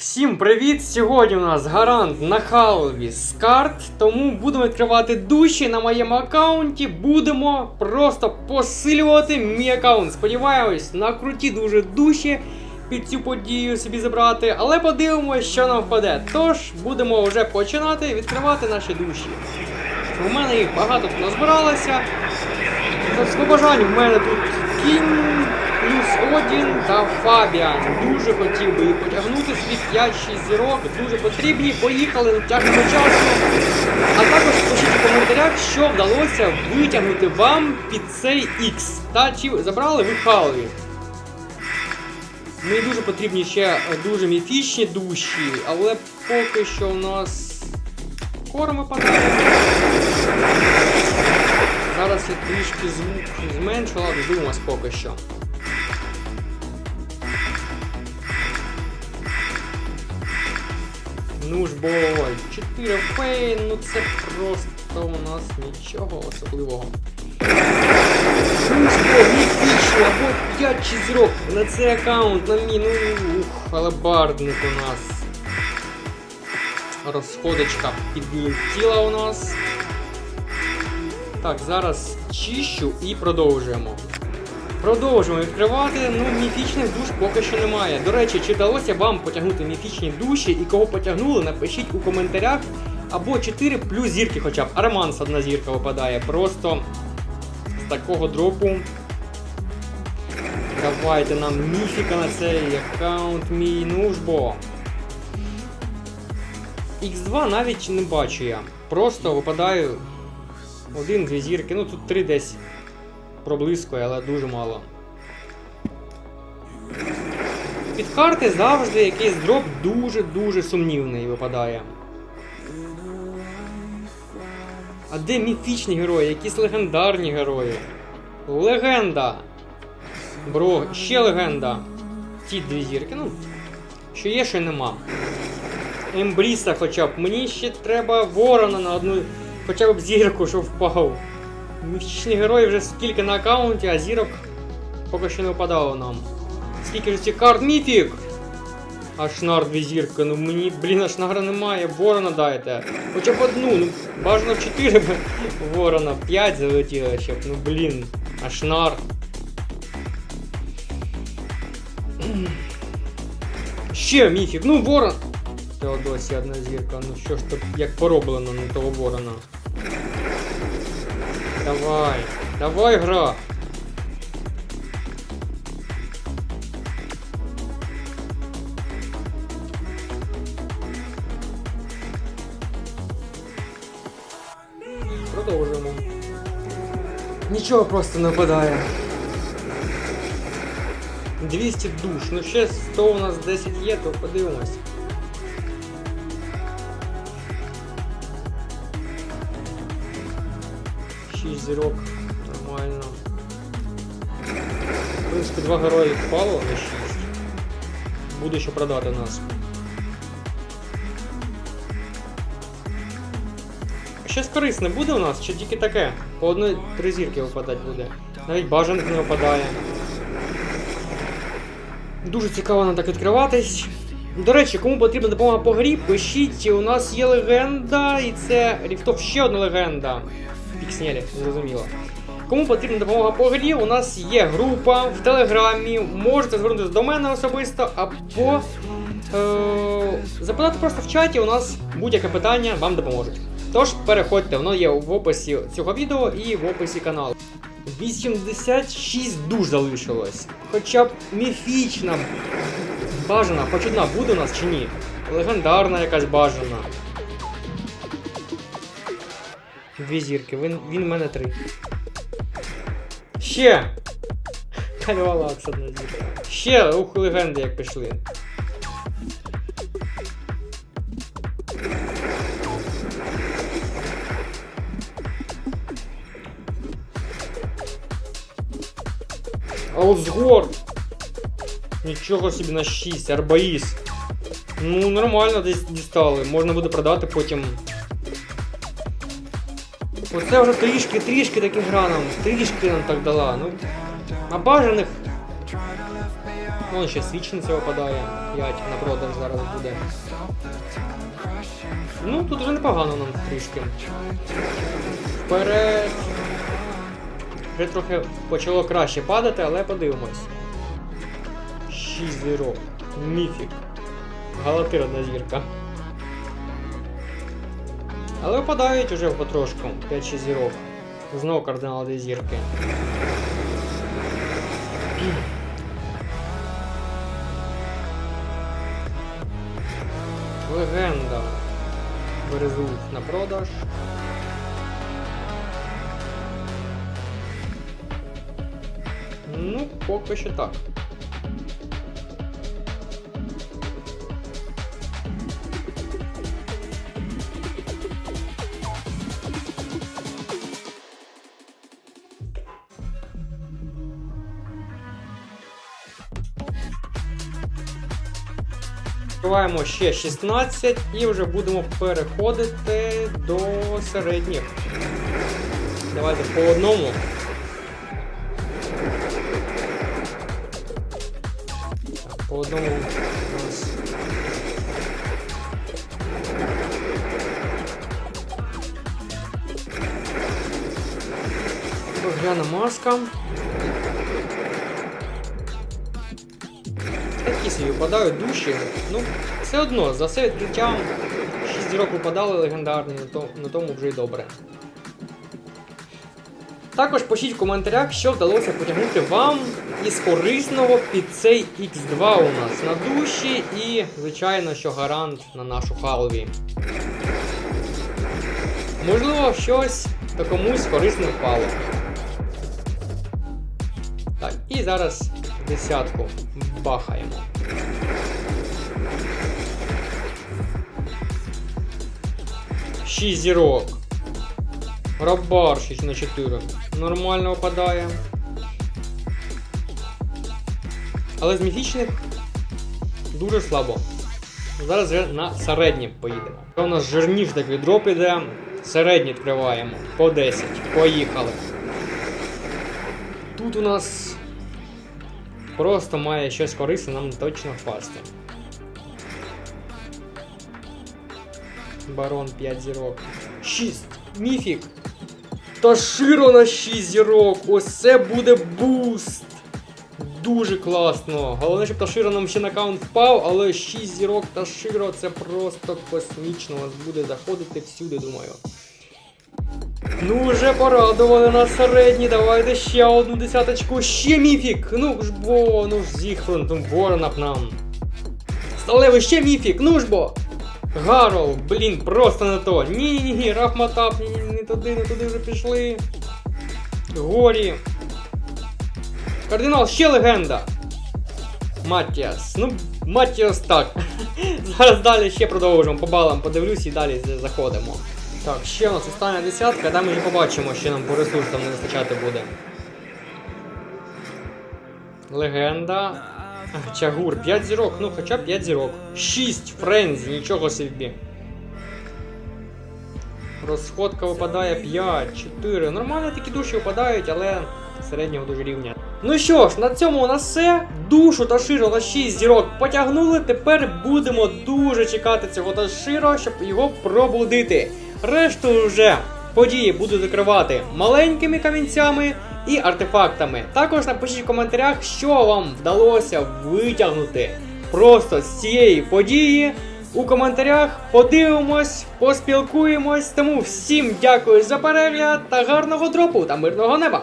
Всім привіт! Сьогодні у нас гарант на халві з карт, тому будемо відкривати душі на моєму аккаунті. Будемо просто посилювати мій аккаунт. Сподіваюсь, на круті дуже душі під цю подію собі забрати, але подивимося, що нам впаде. Тож будемо вже починати відкривати наші душі. У мене їх багато тут назбиралося. Побажань в мене тут кінь Одін та Фабіан. Дуже хотів би їх потягнути свій 5-6 зірок. Дуже потрібні. Поїхали, не тягнемо часу. А також пишіть у коментарях, що вдалося витягнути вам під цей X. Та чи забрали ви Халві. Мені дуже потрібні ще дуже міфічні душі, але поки що у нас корм випадає. Зараз я трішки звук зменшила, дивимось поки що. Ну ж бой, 4 фейн, ну це просто у нас нічого особливого. Ну ж або 5 чи зірок на цей аккаунт, на мій, ну ух, але бардник у нас. Розходочка підлетіла у нас. Так, зараз чищу і продовжуємо. Продовжуємо відкривати. Ну, міфічних душ поки що немає. До речі, чи вдалося вам потягнути міфічні душі і кого потягнули, напишіть у коментарях. Або 4 плюс зірки хоча б. Арманс одна зірка випадає. Просто з такого дропу. Давайте нам міфіка на цей аккаунт мій. Ну ж бо. X2 навіть не бачу я. Просто випадаю один-дві зірки. Ну тут три десь проблискує, але дуже мало. Під карти завжди якийсь дроп дуже-дуже сумнівний випадає. А де міфічні герої, якісь легендарні герої? Легенда! Бро, ще легенда. Ті дві зірки, ну. Що є, що нема. Ембріса хоча б. Мені ще треба ворона на одну хоча б зірку, щоб впав. Міфічні герої вже скільки на аккаунті, а зірок поки що не випадало нам. Скільки ж цих карт міфік? Аж нар дві зірки, ну мені, блін, аж награ немає, ворона дайте. Хоча б одну, ну бажано 4 б ворона, 5 залетіло, щоб, ну блін, аж нар. Ще міфік, ну ворон. Теодосі одна зірка, ну що ж то як пороблено на того ворона. Давай, давай гра. Продовжуємо. Нічого просто не випадає. 200 душ. Ну ще 100 у нас 10 є, то подивимось. Шість. Нормально. В принципі, два герої впало на 6. Буде що продати нас. Щось корисне буде у нас, чи тільки таке? По одної три зірки випадати буде. Навіть бажаних не випадає. Дуже цікаво нам так відкриватись. До речі, кому потрібна допомога по грі, пишіть, у нас є легенда, і це Ріфтов ще одна легенда. Пікснелі, зрозуміло. Кому потрібна допомога по грі, у нас є група в Телеграмі. Можете звернутися до мене особисто, або е- запитати просто в чаті, у нас будь-яке питання вам допоможуть. Тож переходьте, воно є в описі цього відео і в описі каналу. 86 душ залишилось. Хоча б міфічна бажана, хоч одна буде у нас чи ні? Легендарна якась бажана. Дві зірки, він, він в мене три. Ще! Кальвалакс одна зірка. Ще ух, легенди як пішли. А от з гор. Нічого собі на 6, арбаїс. Ну, нормально десь дістали. Можна буде продати потім. Оце вже трішки, трішки таких гра нам. Трішки нам так дала. Ну. А бажаних Вон ще свічниця випадає. 5 на продаж зараз буде. Ну, тут вже непогано нам трішки. Вперед. Вже трохи почало краще падати, але подивимось. 6 зірок. Міфік. Галатир одна зірка. Але випадають уже потрошку. 5-6 зірок. Знову кардинал дві зірки. Легенда. Березув на продаж. Ну, поки що так. Відкриваємо ще 16 і вже будемо переходити до середніх. Давайте по одному. По одному. Багряна маска. Такі собі випадають душі. Ну, все одно, за все відкриття 6 зірок випадали легендарні, на тому вже й добре. Також пишіть в коментарях, що вдалося потягнути вам із корисного під цей X2 у нас на душі і, звичайно, що гарант на нашу халві. Можливо, щось та комусь корисне впало. Так, і зараз десятку бахаємо. Шість зірок. Рабарщич на 4. Нормально випадає. Але з міфічних дуже слабо. Зараз вже на середні поїдемо. У нас жирніш такий дроп іде. Середні відкриваємо. По 10. Поїхали. Тут у нас просто має щось корисне нам точно впасти. Барон 5 зірок. 6. Міфік. Та широ на 6 зірок. Ось це буде буст. Дуже класно. Головне, щоб Таширо нам ще на аккаунт впав, але 6 зірок Таширо це просто космічно. У вас буде заходити всюди, думаю. Ну, вже порадували на середній. Давайте ще одну десяточку. Ще міфік. Ну ж бо, ну ж зіхрон, ну ворона б нам. Сталевий ще міфік, ну ж бо. Гарол, блін, просто не то. Рафматап, ні, ні, не туди, не туди вже пішли. Горі. Кардинал, ще легенда. Матіас. Ну, Матіас так. Зараз далі ще продовжимо. По балам подивлюсь і далі заходимо. Так, ще у нас остання десятка, там ми вже побачимо, що нам по ресурсам не вистачати буде. Легенда. Чагур, 5 зірок, ну хоча б 5 зірок. 6 френзі, нічого собі. Розходка випадає 5, 4. Нормально такі душі випадають, але середнього дуже рівня. Ну що ж, на цьому у нас все. Душу та широ на 6 зірок потягнули. Тепер будемо дуже чекати цього Таширо, щоб його пробудити. Решту вже події буду закривати маленькими камінцями і артефактами. Також напишіть в коментарях, що вам вдалося витягнути просто з цієї події. У коментарях подивимось, поспілкуємось. Тому всім дякую за перегляд та гарного дропу та мирного неба!